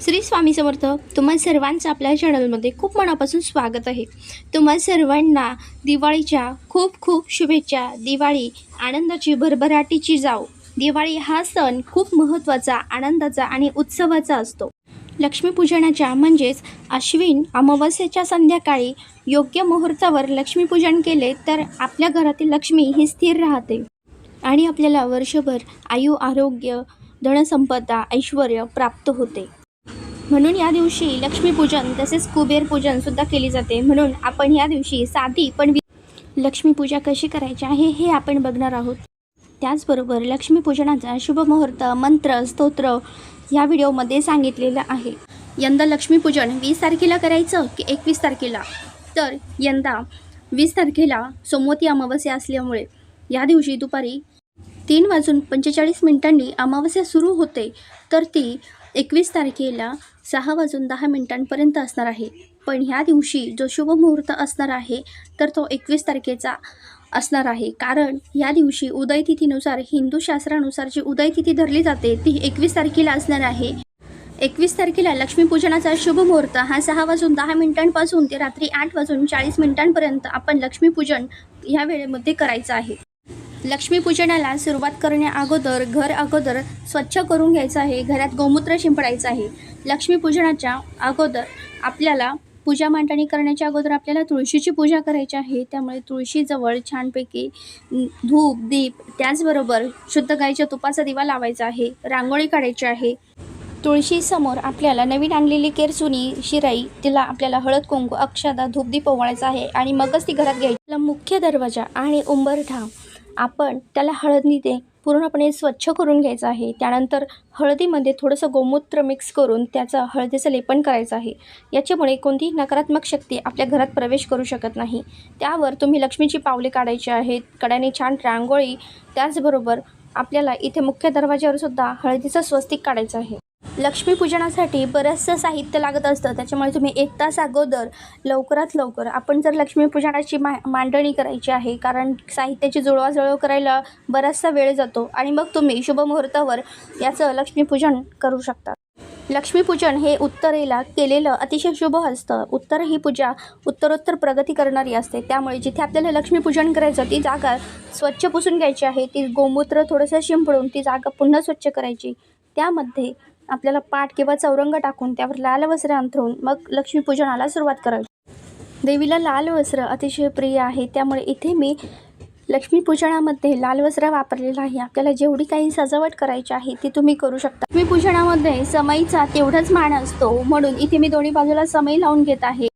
श्री स्वामी समर्थ तुम्हा सर्वांचं आपल्या चॅनलमध्ये खूप मनापासून स्वागत आहे. तुम्हा सर्वांना दिवाळीच्या खूप खूप शुभेच्छा दिवाळी आनंदाची भरभराटीची जाव. दिवाळी हा सण खूप महत्त्वाचा आनंदाचा आणि उत्सवाचा असतो. लक्ष्मीपूजनाच्या म्हणजेच अश्विन अमावस्येच्या संध्याकाळी योग्य मुहूर्तावर लक्ष्मीपूजन केले तर आपल्या घरातील लक्ष्मी ही स्थिर राहते. आणि आपल्याला वर्षभर आयु आरोग्य धनसंपदा ऐश्वर प्राप्त होते. म्हणून या दिवशी लक्ष्मीपूजन तसेच कुबेर पूजन सुद्धा केली जाते. म्हणून आपण या दिवशी साधी पण लक्ष्मीपूजा कशी करायची आहे हे आपण बघणार आहोत. त्याचबरोबर लक्ष्मीपूजनाचा शुभमुहूर्त मंत्र स्तोत्र या व्हिडिओमध्ये सांगितलेलं आहे. यंदा लक्ष्मीपूजन वीस तारखेला करायचं की एकवीस तारखेला? तर यंदा वीस तारखेला सोमवती अमावस्या असल्यामुळे या दिवशी दुपारी तीन वाजून पंचेचाळीस मिनिटांनी अमावस्या सुरू होते. तर ती एकवीस तारखेला सहा वाजून दहा मिनिटांपर्यंत असणार आहे. पण ह्या दिवशी जो शुभ मुहूर्त असणार आहे तर तो एकवीस तारखेचा असणार आहे. कारण या दिवशी उदयतिथीनुसार हिंदू शास्त्रानुसार जी उदयतिथी धरली जाते ती एकवीस तारखेला असणार आहे. एकवीस तारखेला लक्ष्मीपूजनाचा शुभ मुहूर्त हा सहा वाजून दहा मिनिटांपासून ते रात्री आठ वाजून चाळीस मिनिटांपर्यंत आपण लक्ष्मीपूजन ह्या वेळेमध्ये करायचं आहे. लक्ष्मीपूजनाला सुरुवात करण्या अगोदर घर अगोदर स्वच्छ करून घ्यायचं आहे. घरात गोमूत्र शिंपडायचं आहे. लक्ष्मीपूजनाच्या अगोदर आपल्याला पूजा मांडणी करण्याच्या अगोदर आपल्याला तुळशीची पूजा करायची आहे. त्यामुळे तुळशीजवळ छानपैकी धूप दीप त्याचबरोबर शुद्ध गाईच्या तुपाचा दिवा लावायचा आहे. रांगोळी काढायची आहे. तुळशीसमोर आपल्याला नवीन आणलेली केरसुनी शिराई तिला आपल्याला हळद कुंकू अक्षदा धूपदीप ओवाळायचा आहे आणि मगच ती घरात घ्यायची. मुख्य दरवाजा आणि उंबरठा आपण त्याला हळदनी ते पूर्णपणे स्वच्छ करून घ्यायचं आहे. त्यानंतर हळदीमध्ये थोडंसं गोमूत्र मिक्स करून त्याचं हळदीचं लेपन करायचं आहे. याच्यामुळे कोणतीही नकारात्मक शक्ती आपल्या घरात प्रवेश करू शकत नाही. त्यावर तुम्ही लक्ष्मीची पावले काढायची आहेत कड्याने छान रांगोळी त्याचबरोबर आपल्याला इथे मुख्य दरवाज्यावर सुद्धा हळदीचं स्वस्तिक काढायचं आहे. लक्ष्मीपूजनासाठी बरंचसं साहित्य लागत असतं. त्याच्यामुळे तुम्ही एक तास अगोदर लवकरात लवकर आपण जर लक्ष्मीपूजनाची मा मांडणी करायची आहे कारण साहित्याची जुळवाजुळव करायला बराचसा वेळ जातो आणि मग तुम्ही शुभ मुहूर्तावर याचं लक्ष्मीपूजन करू शकता. लक्ष्मीपूजन हे उत्तरेला केलेलं अतिशय शुभ असतं. उत्तर ही पूजा उत्तरोत्तर प्रगती करणारी असते. त्यामुळे जिथे आपल्याला लक्ष्मीपूजन करायचं ती जागा स्वच्छ पुसून घ्यायची आहे. ती गोमूत्र थोडंसं शिंपडून ती जागा पुन्हा स्वच्छ करायची. त्यामध्ये आपल्याला पाठ किंवा चौरंग टाकून त्यावर लाल वस्त्र अंथरून मग लक्ष्मीपूजनाला सुरुवात करावी. देवीला लाल वस्त्र अतिशय प्रिय आहे त्यामुळे इथे मी लक्ष्मीपूजनामध्ये लाल वस्त्र वापरलेलं आहे. आपल्याला जेवढी काही सजावट करायची आहे ती तुम्ही करू शकता. लक्ष्मीपूजनामध्ये समईचा तेवढाच मान असतो म्हणून इथे मी दोन्ही बाजूला समई लावून घेत आहे.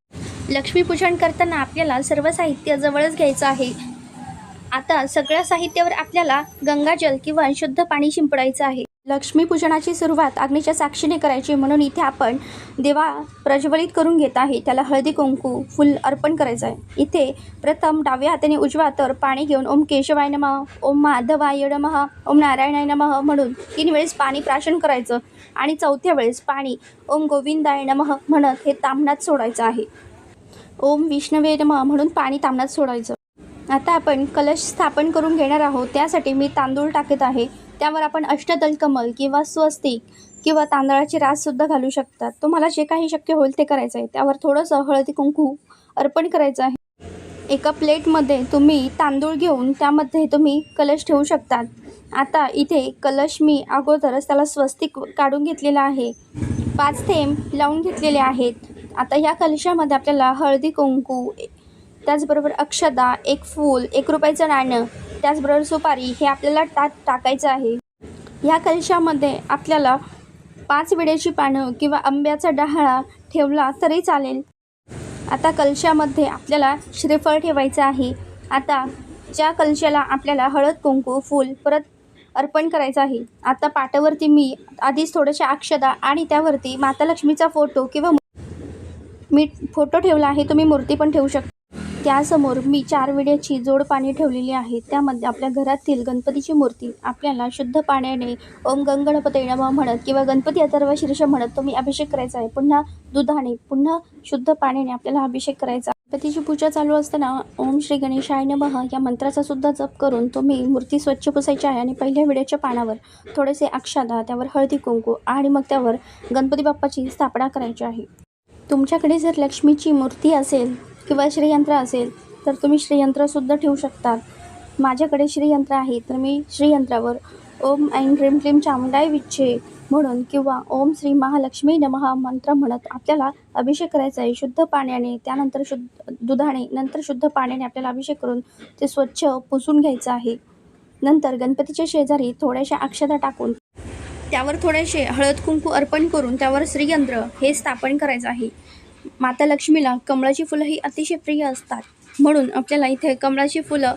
लक्ष्मीपूजन करताना आपल्याला सर्व साहित्य जवळच घ्यायचं आहे. आता सगळ्या साहित्यावर आपल्याला गंगाजल किंवा शुद्ध पाणी शिंपडायचं आहे. लक्ष्मीपूजनाची सुरुवात अग्नीच्या साक्षीने करायची म्हणून इथे आपण देवा प्रज्वलित करून घेत आहे. त्याला हळदी कुंकू फुल अर्पण करायचं आहे. इथे प्रथम डाव्या हाताने उजवा तर पाणी घेऊन ओम केशवाय नमः ओम माधवाय नमः ओम नारायणाय नमः म्हणून तीन वेळेस पाणी प्राशन करायचं आणि चौथ्या वेळेस पाणी ओम गोविंदाय नमः म्हणत हे तामणात सोडायचं आहे. ओम विष्णवे नमः म्हणून पाणी तामणात सोडायचं. आता आपण कलश स्थापन करून घेणार आहोत. त्यासाठी मी तांदूळ टाकत आहे. त्यावर आपण अष्टदल कमल किंवा स्वस्तिक किंवा तांदळाची राससुद्धा घालू शकतात. तुम्हाला जे काही शक्य होईल ते करायचं आहे. त्यावर थोडंसं हळदी कुंकू अर्पण करायचं आहे. एका प्लेटमध्ये तुम्ही तांदूळ घेऊन त्यामध्ये तुम्ही कलश ठेवू शकतात. आता इथे कलश मी अगोदरच त्याला स्वस्तिक काढून घेतलेला आहे. पाच थेंब लावून घेतलेले आहेत. आता ह्या कलशामध्ये आपल्याला हळदी कुंकू त्याचबरोबर अक्षदा एक फूल एक रुपयाचं नाणं त्याचबरोबर सुपारी हे आपल्याला टाक टाकायचं आहे. ह्या कलशामध्ये आपल्याला पाच विड्याची पानं किंवा आंब्याचा डहाळा ठेवला तरी चालेल. आता कलशामध्ये आपल्याला श्रीफळ ठेवायचं आहे. आता ज्या कलशाला आपल्याला हळद कुंकू फूल परत अर्पण करायचं आहे आता पाटावरती मी आधीच थोड्याशा अक्षदा आणि त्यावरती माता लक्ष्मीचा फोटो किंवा मी फोटो ठेवला आहे तुम्ही मूर्ती पण ठेवू शकता. त्यासमोर मी चार विड्याची जोड पाणी ठेवलेली आहे. त्यामध्ये आपल्या घरातील गणपतीची मूर्ती आपल्याला शुद्ध पाण्याने ओम गंगणपती नमः म्हणत किंवा गणपती अथर्व शीर्ष म्हणत मी अभिषेक करायचा आहे. पुन्हा दुधाने पुन्हा शुद्ध पाण्याने आपल्याला अभिषेक करायचा गणपतीची पूजा चालू असताना ओम श्री गणेशाय नमः या मंत्राचा सुद्धा जप करून तुम्ही मूर्ती स्वच्छ पुसायची आहे आणि पहिल्या विड्याच्या पानावर थोडेसे अक्षदा त्यावर हळदी कुंकू आणि मग त्यावर गणपती बाप्पाची स्थापना करायची आहे. तुमच्याकडे जर लक्ष्मीची मूर्ती असेल किंवा श्रीयंत्र असेल तर तुम्ही श्रीयंत्रसुद्धा ठेवू शकतात माझ्याकडे श्रीयंत्र आहे तर मी श्रीयंत्रावर ओम ऐन क्रीम क्लीम चामुंडाय विच्छे म्हणून किंवा ओम श्री महालक्ष्मी नमहा मंत्र म्हणत आपल्याला अभिषेक करायचा आहे. शुद्ध पाण्याने त्यानंतर शुद्ध दुधाने नंतर शुद्ध पाण्याने आपल्याला अभिषेक करून ते स्वच्छ पुसून घ्यायचं आहे. नंतर गणपतीच्या शेजारी थोड्याशा अक्षता टाकून त्यावर थोडेसे हळद कुंकू अर्पण करून त्यावर श्रीयंत्र हे स्थापन करायचं आहे. माता लक्ष्मीला कमळाची फुलं ही अतिशय प्रिय असतात. म्हणून आपल्याला इथे कमळाची फुलं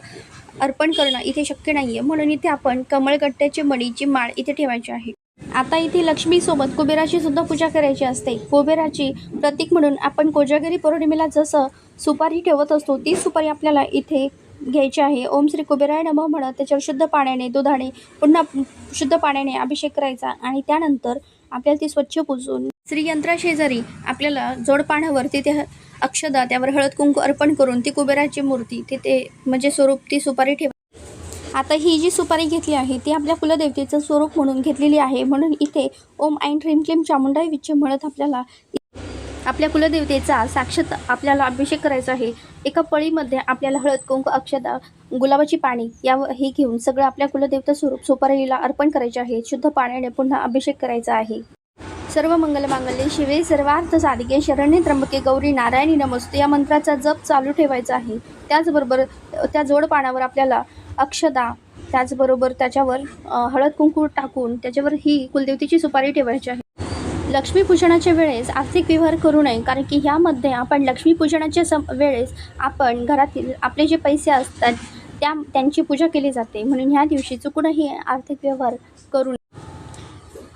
अर्पण करणं इथे शक्य नाही आहे म्हणून इथे आपण कमळगट्ट्याची मणीची माळ इथे ठेवायची आहे. आता इथे लक्ष्मीसोबत कुबेराची सुद्धा पूजा करायची असते. कुबेराची प्रतीक म्हणून आपण कोजागिरी पौर्णिमेला जसं सुपारी ठेवत असतो ती सुपारी आपल्याला इथे घ्यायची आहे. ओम श्री कुबेराय नमः म्हणत त्याच्यावर शुद्ध पाण्याने दुधाने पुन्हा शुद्ध पाण्याने अभिषेक करायचा आणि त्यानंतर आपल्याला ती स्वच्छ पुसून स्त्रीयंत्राशेजारी आपल्याला जोडपाण्यावर तिथे अक्षदा त्यावर हळद कुंकू अर्पण करून ती कुबेराची मूर्ती तिथे म्हणजे स्वरूप ती सुपारी ठेवा. आता ही जी सुपारी घेतली आहे ती आपल्या कुलदेवतेचं स्वरूप म्हणून घेतलेली आहे. म्हणून इथे ओम ऐन ह्रीं क्लीम चामुंडाई विच्छ म्हणत आपल्याला आपल्या कुलदेवतेचा साक्षात आपल्याला अभिषेक करायचा आहे. एका पळीमध्ये आपल्याला हळद कुंकू अक्षदा गुलाबाची पाणी यावर हे घेऊन सगळं आपल्या कुलदेवता स्वरूप सुपारीला अर्पण करायचे आहे. शुद्ध पाण्याने पुन्हा अभिषेक करायचा आहे. सर्व मंगल मांगल्ये शिवे सर्वार्थ साधिके शरणे त्र्यंबके गौरी नारायणी नमस्ते. या मंत्राचा जप चालू ठेवायचा आहे. त्याचबरोबर त्या जोडपानावर आपल्याला अक्षदा त्याचबरोबर त्याच्यावर हळद कुंकू टाकून त्याच्यावर ही कुलदेवतेची सुपारी ठेवायची आहे. लक्ष्मीपूजनाच्या वेळेस आर्थिक व्यवहार करू नये कारण की ह्यामध्ये आपण लक्ष्मीपूजनाच्या सम वेळेस आपण घरातील आपले जे पैसे असतात त्या त्यांची पूजा केली जाते. म्हणून ह्या दिवशी चुकूनही आर्थिक व्यवहार करू नये.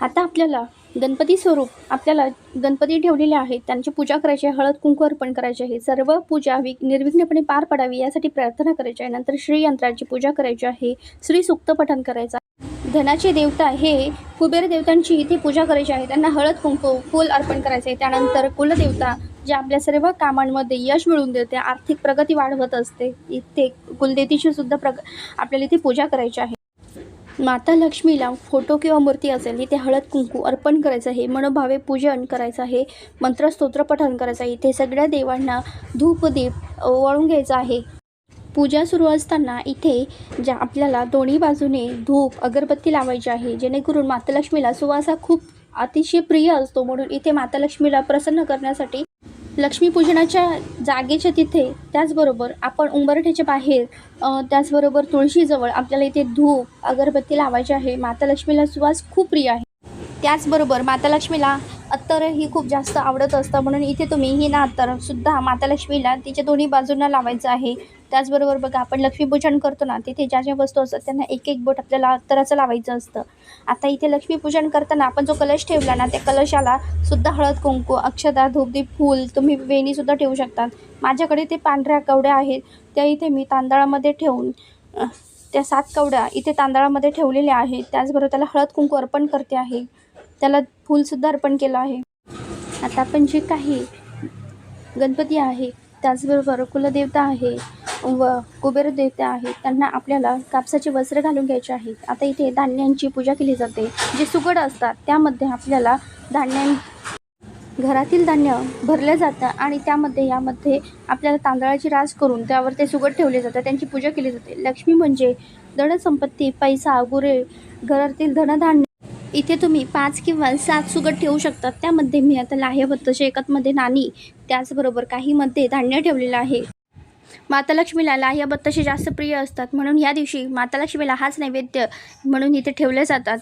आता आपल्याला गणपती स्वरूप आपल्याला गणपती ठेवलेले आहेत. त्यांची पूजा करायची आहे हळद कुंकू अर्पण करायचे आहे. सर्व पूजा वि निर्विघ्नपणे पार पडावी यासाठी प्रार्थना करायची आहे. नंतर श्रीयंत्राची पूजा करायची आहे. श्री सुक्त पठण करायचं आहे. धनाचे देवता हे कुबेर देवतांची इथे पूजा करायची आहे. त्यांना हळद कुंकू फूल अर्पण करायचे आहे. त्यानंतर कुलदेवता जे आपल्या सर्व कामांमध्ये यश मिळवून देते आर्थिक प्रगती वाढवत असते. इथे कुलदेवतीची सुद्धा प्रग आपल्याला इथे पूजा करायची आहे. माता लक्ष्मीला फोटो किंवा मूर्ती असेल इथे हळद कुंकू अर्पण करायचं आहे मनोभावे पूजन करायचं आहे मंत्रस्तोत्र पठण करायचं आहे इथे सगळ्या देवांना धूपदीप वळून घ्यायचं आहे. पूजा सुरू असताना इथे ज्या आपल्याला दोन्ही बाजूने धूप अगरबत्ती लावायची आहे जेणेकरून माता लक्ष्मीला सुवासा खूप अतिशय प्रिय असतो म्हणून इथे माता लक्ष्मीला प्रसन्न करण्यासाठी लक्ष्मीपूजनाच्या जागेच्या तिथे त्याचबरोबर आपण उंबरठ्याच्या बाहेर त्याचबरोबर तुळशीजवळ आपल्याला इथे धूप अगरबत्ती लावायची आहे. माता लक्ष्मीला सुवास खूप प्रिय आहे. त्याचबरोबर माता लक्ष्मीला अत्तर ही खूप जास्त आवडत असतं. म्हणून इथे तुम्ही ही ना अत्तर सुद्धा माता लक्ष्मीला तिच्या दोन्ही बाजूंना लावायचं आहे. त्याचबरोबर बघा आपण लक्ष्मीपूजन करतो ना तिथे ज्या ज्या वस्तू असतात त्यांना एक एक बोट आपल्याला अत्तराचं लावायचं असतं. आता इथे लक्ष्मीपूजन करताना आपण जो कलश ठेवला ना त्या कलशाला सुद्धा हळद कुंकू अक्षदा धूपदीप फूल तुम्ही वेणीसुद्धा ठेवू शकतात. माझ्याकडे ते पांढऱ्या कवड्या आहेत त्या इथे मी तांदळामध्ये ठेवून त्या सात कवड्या इथे तांदळामध्ये ठेवलेल्या आहेत. त्याचबरोबर त्याला हळद कुंकू अर्पण करते आहे. त्याला फूलसुद्धा अर्पण केलं आहे. आता आपण जे काही गणपती आहे त्याचबरोबर कुलदेवता आहे व कुबेर देवता आहे त्यांना आपल्याला कापसाचे वस्त्र घालून घ्यायचे आहेत आता इथे धान्यांची पूजा केली जाते. जे सुगड असतात त्यामध्ये आपल्याला धान्यां घरातील धान्य भरलं जातं आणि त्यामध्ये यामध्ये आपल्याला तांदळाची रास करून त्यावर ते सुगड ठेवले जातात. त्यांची पूजा केली जाते. लक्ष्मी म्हणजे धनसंपत्ती पैसा गुरे घरातील धनधान्य इथे तुम्ही पाच किंवा सात सुगट ठेवू शकतात त्यामध्ये मी आता लाह्यबत्त शेकतमध्ये नाणी त्याचबरोबर काहीमध्ये धान्य ठेवलेलं आहे. माता लक्ष्मीला लाह्य बत्ताशे जास्त प्रिय असतात. म्हणून या दिवशी माता लक्ष्मीला हाच नैवेद्य म्हणून इथे ठेवले जातात.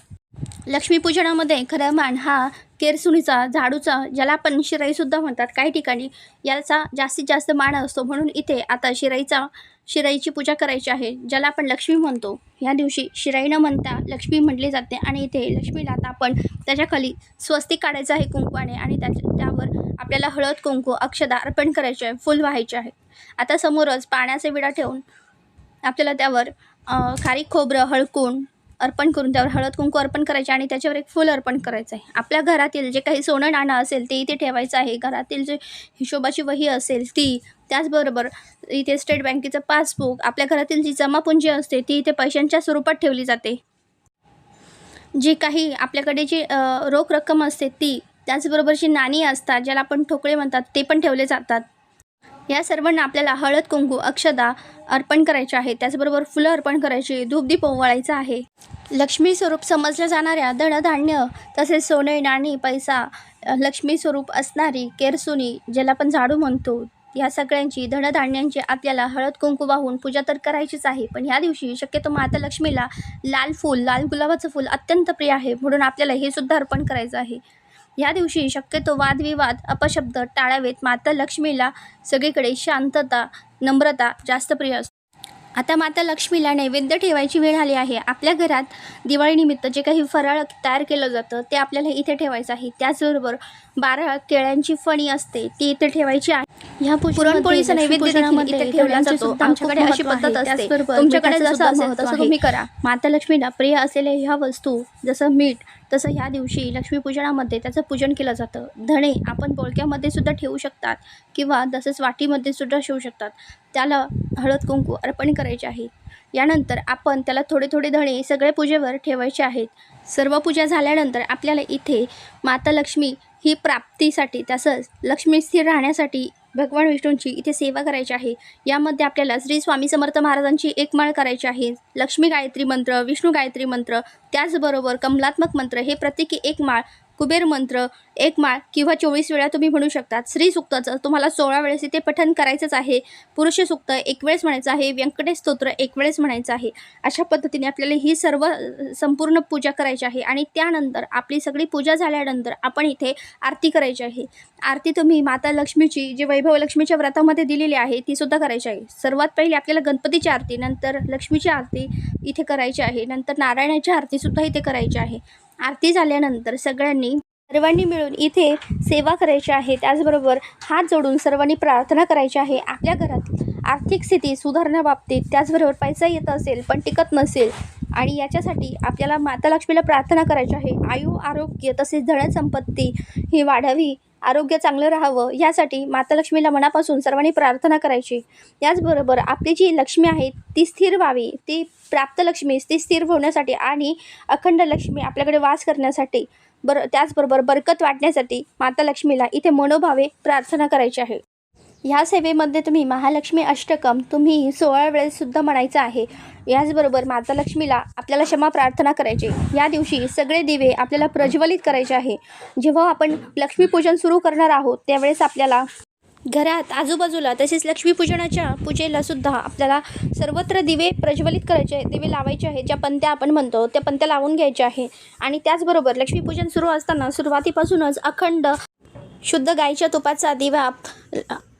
लक्ष्मीपूजनामध्ये खरं मान हा केरसुणीचा झाडूचा ज्याला आपण शिराईसुद्धा म्हणतात. काही ठिकाणी याचा जास्तीत जास्त मान असतो. म्हणून इथे आता शिराईचा शिराईची पूजा करायची आहे ज्याला आपण लक्ष्मी म्हणतो. ह्या दिवशी शिराई न म्हणता लक्ष्मी म्हटली जाते आणि इथे लक्ष्मीला आता आपण त्याच्याखाली स्वस्तिक काढायचं आहे कुंकवाने आणि त्याच्या त्यावर आपल्याला हळद कुंकू अक्षदा अर्पण करायचे आहे फुल व्हायचे आहे. आता समोरच पाण्याचे विडा ठेवून आपल्याला त्यावर खारीक खोबरं हळकून अर्पण करून त्यावर हळद कुंकू अर्पण करायचे आणि त्याच्यावर एक फूल अर्पण करायचं आहे. आपल्या घरातील जे काही सोनं नाणं असेल ते इथे ठेवायचं आहे. घरातील जे हिशोबाची वही असेल ती त्याचबरोबर इथे स्टेट बँकेचं पासबुक आपल्या घरातील जी जमापुंजी असते ती इथे पैशांच्या स्वरूपात ठेवली जाते. जी काही आपल्याकडे जी रोख रक्कम असते ती त्याचबरोबर जी नाणी असतात ज्याला आपण ठोकळे म्हणतात ते पण ठेवले जातात. या सर्वांना आपल्याला हळद कुंकू अक्षदा अर्पण करायचे आहे. त्याचबरोबर फुलं अर्पण करायची धूपदीप ओवाळायचं आहे. लक्ष्मी स्वरूप समजल्या जाणाऱ्या धनधान्य तसेच सोने नाणी पैसा लक्ष्मी स्वरूप असणारी केरसुनी ज्याला आपण झाडू म्हणतो या सगळ्यांची धनधान्यांची आपल्याला हळद कुंकू वाहून पूजा तर करायचीच आहे. पण ह्या दिवशी शक्यतो माता लक्ष्मीला लाल फूल लाल गुलाबाचं फूल अत्यंत प्रिय आहे म्हणून आपल्याला हे सुद्धा अर्पण करायचं आहे. या दिवशी शक्यतो वादविवाद अपशब्द टाळावेत. माता लक्ष्मीला सगळीकडे शांतता नम्रता जास्त प्रिय असते. आता माता लक्ष्मीला नैवेद्य ठेवायची वेळ आली आहे. आपल्या घरात दिवाळीनिमित्त जे काही फराळ तयार केलं जातं ते आपल्याला इथे ठेवायचं आहे. त्याचबरोबर बारा केळ्यांची फणी असते ती इथे ठेवायची आहे. ह्या पुरणपोळीचा नैवेद्य देखील इथे ठेवला जातो. आमच्याकडे अशी पद्धत असते. तुमच्याकडे जसं असेल तसं तुम्ही करा. माता लक्ष्मीला प्रिय असलेल्या ह्या वस्तू जसं मीठ तसं ह्या दिवशी लक्ष्मीपूजनामध्ये त्याचं पूजन केलं जातं. धणे आपण बोळक्यामध्ये सुद्धा ठेवू शकतात किंवा तसंच वाटीमध्ये सुद्धा ठेवू शकतात. त्याला हळद कुंकू अर्पण करायचे आहे. यानंतर आपण त्याला थोडे थोडे धणे सगळे पूजेवर ठेवायचे आहेत. सर्व पूजा झाल्यानंतर आपल्याला इथे माता लक्ष्मी ही प्राप्तीसाठी तसंच लक्ष्मी स्थिर राहण्यासाठी भगवान विष्णूंची इथे सेवा करायची आहे. यामध्ये आपल्याला श्री स्वामी समर्थ महाराजांची एक माळ करायची आहे. लक्ष्मी गायत्री मंत्र विष्णू गायत्री मंत्र त्याचबरोबर कमलात्मक मंत्र हे प्रत्येकी एक माळ कुबेर मंत्र एक माळ किंवा चोवीस वेळा तुम्ही म्हणू शकतात. स्त्री सुक्ताचं तुम्हाला सोळा वेळेस इथे पठन करायचंच आहे. पुरुष सुक्त एक वेळेस म्हणायचं आहे. व्यंकटेश स्तोत्र एक वेळेस म्हणायचं आहे. अशा पद्धतीने आपल्याला ही सर्व संपूर्ण पूजा करायची आहे आणि त्यानंतर आपली सगळी पूजा झाल्यानंतर आपण इथे आरती करायची आहे. आरती तुम्ही माता लक्ष्मीची जी वैभव लक्ष्मीच्या व्रतामध्ये दिलेली आहे ती सुद्धा करायची आहे. सर्वात पहिली आपल्याला गणपतीची आरती नंतर लक्ष्मीची आरती इथे करायची आहे. नंतर नारायणाची आरतीसुद्धा इथे करायची आहे. आरती झाल्यानंतर सगळ्यांनी सर्वांनी मिळून इथे सेवा करायची आहे. त्याचबरोबर हात जोडून सर्वांनी प्रार्थना करायची आहे. आपल्या घरात आर्थिक स्थिती सुधारण्याबाबतीत त्याचबरोबर पैसा येत असेल पण टिकत नसेल आणि याच्यासाठी आपल्याला माता लक्ष्मीला प्रार्थना करायची आहे. आयु आरोग्य तसेच धनसंपत्ती ही वाढावी आरोग्य चांगलं राहावं यासाठी माता लक्ष्मीला मनापासून सर्वांनी प्रार्थना करायची. याचबरोबर आपली जी लक्ष्मी आहे ती स्थिर व्हावी ती प्राप्त लक्ष्मी ती स्थिर होण्यासाठी आणि अखंड लक्ष्मी आपल्याकडे वास करण्यासाठी बरं त्याचबरोबर बरकत वाटण्यासाठी माता लक्ष्मीला इथे मनोभावे प्रार्थना करायची आहे. ह्या सेवेमध्ये तुम्ही महालक्ष्मी अष्टकम तुम्ही सोळा वेळेससुद्धा म्हणायचं आहे. याचबरोबर माता लक्ष्मीला आपल्याला क्षमा प्रार्थना करायची. या दिवशी सगळे दिवे आपल्याला प्रज्वलित करायचे आहे. जेव्हा आपण लक्ष्मीपूजन सुरू करणार आहोत त्यावेळेस आपल्याला घरात आजूबाजूला तसेच लक्ष्मीपूजनाच्या पूजेला सुद्धा आपल्याला सर्वत्र दिवे प्रज्वलित करायचे आहे दिवे लावायचे आहे ज्या पंत्या आपण म्हणतो त्या पंत्या लावून घ्यायच्या आहे. आणि त्याचबरोबर लक्ष्मीपूजन सुरू असताना सुरुवातीपासूनच अखंड शुद्ध गाईच्या तुपाचा दिवा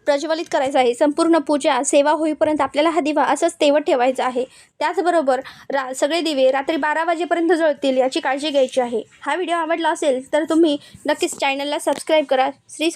प्रज्वलित करायचा आहे. संपूर्ण पूजा सेवा होईपर्यंत आपल्याला हा दिवा असंच तेवत ठेवायचा आहे. त्याचबरोबर रा सगळे दिवे रात्री बारा वाजेपर्यंत जळतील याची काळजी घ्यायची आहे. हा व्हिडिओ आवडला असेल तर तुम्ही नक्कीच चॅनलला सबस्क्राईब करा. श्री